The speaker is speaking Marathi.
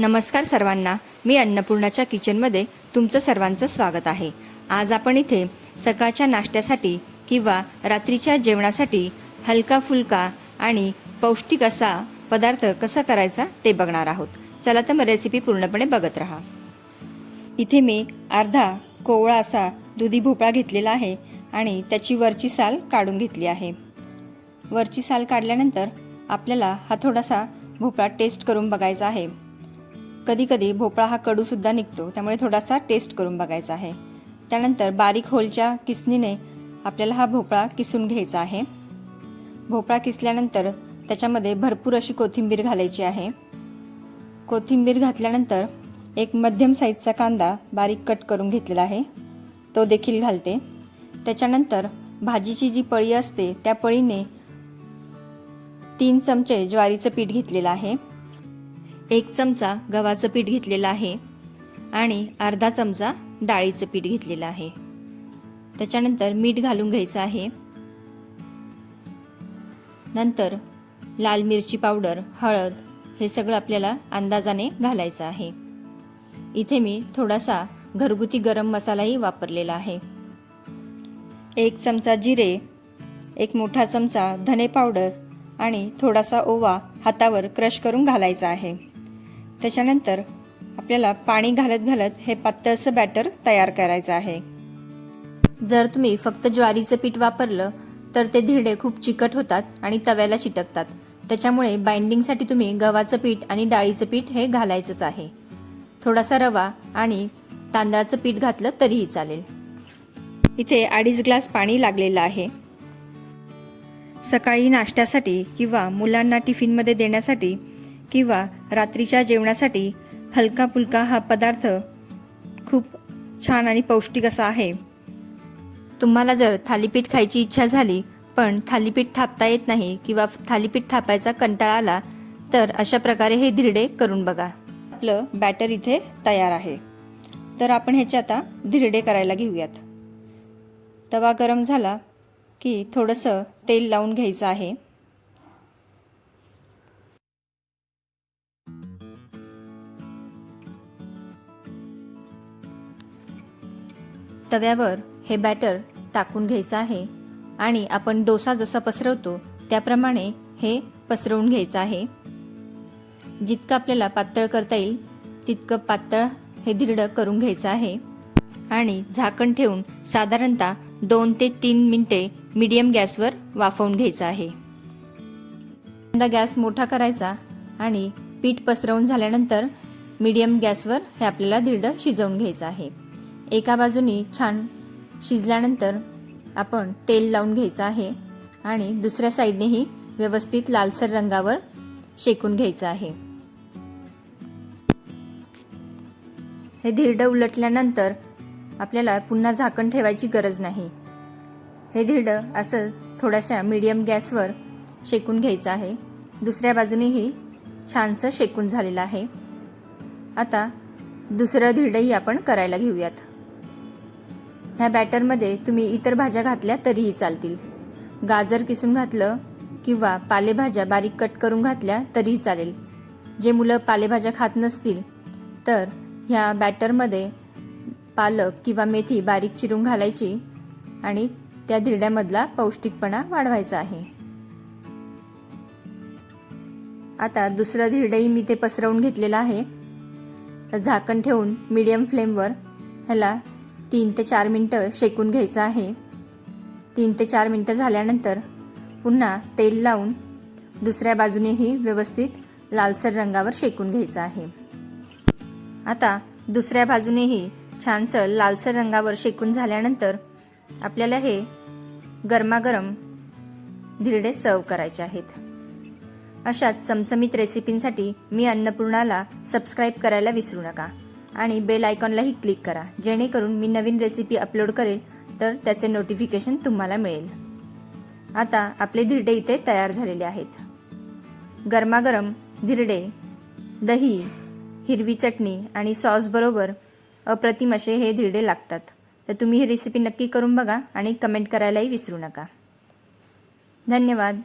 नमस्कार सर्वांना. मी अन्नपूर्णाच्या किचनमध्ये तुमचं सर्वांचं स्वागत आहे. आज आपण इथे सकाळच्या नाश्त्यासाठी किंवा रात्रीच्या जेवणासाठी हलका फुलका आणि पौष्टिक असा पदार्थ कसा करायचा ते बघणार आहोत. चला तर मग रेसिपी पूर्णपणे बघत राहा. इथे मी अर्धा कोवळा असा दुधी भोपळा घेतलेला आहे आणि त्याची वरची साल काढून घेतली आहे. वरची साल काढल्यानंतर आपल्याला हा थोडासा भोपळा टेस्ट करून बघायचा आहे. कधी कधी भोपळा हा कडूसुद्धा निघतो. त्यामुळे थोडासा टेस्ट करून बघायचा आहे. त्यानंतर बारीक होलच्या किसणीने आपल्याला हा भोपळा किसून घ्यायचा आहे. भोपळा किसल्यानंतर त्याच्यामध्ये भरपूर अशी कोथिंबीर घालायची आहे. कोथिंबीर घातल्यानंतर एक मध्यम साईजचा कांदा बारीक कट करून घेतलेला आहे. तो देखील घालते. त्याच्यानंतर भाजीची जी पळी असते त्या पळीने तीन चमचे ज्वारीचं पीठ घेतलेलं आहे. एक चमचा गव्हाचं पीठ घेतलेलं आहे आणि अर्धा चमचा डाळीचं पीठ घेतलेलं आहे. त्याच्यानंतर मीठ घालून घ्यायचं आहे. नंतर लाल मिरची पावडर हळद हे सगळं आपल्याला अंदाजाने घालायचं आहे. इथे मी थोडासा घरगुती गरम मसालाही वापरलेला आहे. एक चमचा जिरे एक मोठा चमचा धने पावडर आणि थोडासा ओवा हातावर क्रश करून घालायचा आहे. त्याच्यानंतर आपल्याला पाणी घालत घालत हे पातळसं बॅटर तयार करायचं आहे. जर तुम्ही फक्त ज्वारीचं पीठ वापरलं तर ते धिरडे खूप चिकट होतात आणि तव्याला चिटकतात. त्याच्यामुळे बाइंडिंगसाठी तुम्ही गव्हाचं पीठ आणि डाळीचं पीठ हे घालायचंच आहे. थोडासा रवा आणि तांदळाचं पीठ घातलं तरीही चालेल. इथे अडीच ग्लास पाणी लागलेलं आहे. सकाळी नाश्त्यासाठी किंवा मुलांना टिफिनमध्ये देण्यासाठी किंवा रात्रीच्या जेवणासाठी हलका फुलका हा पदार्थ खूप छान आणि पौष्टिक असा आहे. तुम्हाला जर थालीपीठ खायची इच्छा झाली पण थालीपीठ थापता येत नाही किंवा थालीपीठ थापायचा कंटाळा आला तर अशा प्रकारे हे धिरडे करून बघा. आपलं बॅटर इथे तयार आहे. तर आपण ह्याचे आता धिरडे करायला घेऊयात. तवा गरम झाला की थोडंसं तेल लावून घ्यायचं आहे. तव्यावर हे बॅटर टाकून घ्यायचं आहे आणि आपण डोसा जसा पसरवतो त्याप्रमाणे हे पसरवून घ्यायचं आहे. जितकं आपल्याला पातळ करता येईल तितकं पातळ हे धिरडं करून घ्यायचं आहे. आणि झाकण ठेवून साधारणतः दोन ते तीन मिनटे मीडियम गॅसवर वाफवून घ्यायचं आहे. पहिल्यांदा गॅस मोठा करायचा आणि पीठ पसरवून झाल्यानंतर मीडियम गॅसवर हे आपल्याला धिरडं शिजवून घ्यायचं आहे. एका बाजूने छान शिजल्यानंतर आपण तेल लावून घ्यायचं आहे आणि दुसऱ्या साईडनेही व्यवस्थित लालसर रंगावर शेकून घ्यायचं आहे. हे धिरडं उलटल्यानंतर आपल्याला पुन्हा झाकण ठेवायची गरज नाही. हे धिरडं असं थोड्याशा मीडियम गॅसवर शेकून घ्यायचं आहे. दुसऱ्या बाजूनेही छानसं शेकून झालेलं आहे. आता दुसरं धिरडंही आपण करायला घेऊयात. ह्या बॅटरमध्ये तुम्ही इतर भाज्या घातल्या तरीही चालतील. गाजर किसून घातलं किंवा पालेभाज्या बारीक कट करून घातल्या तरीही चालेल. जे मुलं पालेभाज्या खात नसतील तर ह्या बॅटरमध्ये पालक किंवा मेथी बारीक चिरून घालायची आणि त्या धिरड्यामधला पौष्टिकपणा वाढवायचा आहे. आता दुसरं धिरडंही मी ते पसरवून घेतलेलं आहे. तर झाकण ठेवून मीडियम फ्लेमवर ह्याला तीन ते चार मिनटं शेकून घ्यायचं आहे. तीन ते चार मिनटं झाल्यानंतर पुन्हा तेल लावून दुसऱ्या बाजूनेही व्यवस्थित लालसर रंगावर शेकून घ्यायचं आहे. आता दुसऱ्या बाजूनेही छानसं लालसर रंगावर शेकून झाल्यानंतर आपल्याला हे गरमागरम धिरडे सर्व करायचे आहेत. अशाच चमचमीत रेसिपींसाठी मी अन्नपूर्णाला सबस्क्राईब करायला विसरू नका. आणि बेल आयकॉनलाही क्लिक करा. जेणेकरून मी नवीन रेसिपी अपलोड करेल तर त्याचे नोटिफिकेशन तुम्हाला मिळेल. आता आपले धिरडे इथे तयार झालेले आहेत. गरमागरम धिरडे दही हिरवी चटणी आणि सॉसबरोबर अप्रतिम असे हे धिरडे लागतात. तर तुम्ही ही रेसिपी नक्की करून बघा आणि कमेंट करायलाही विसरू नका. धन्यवाद.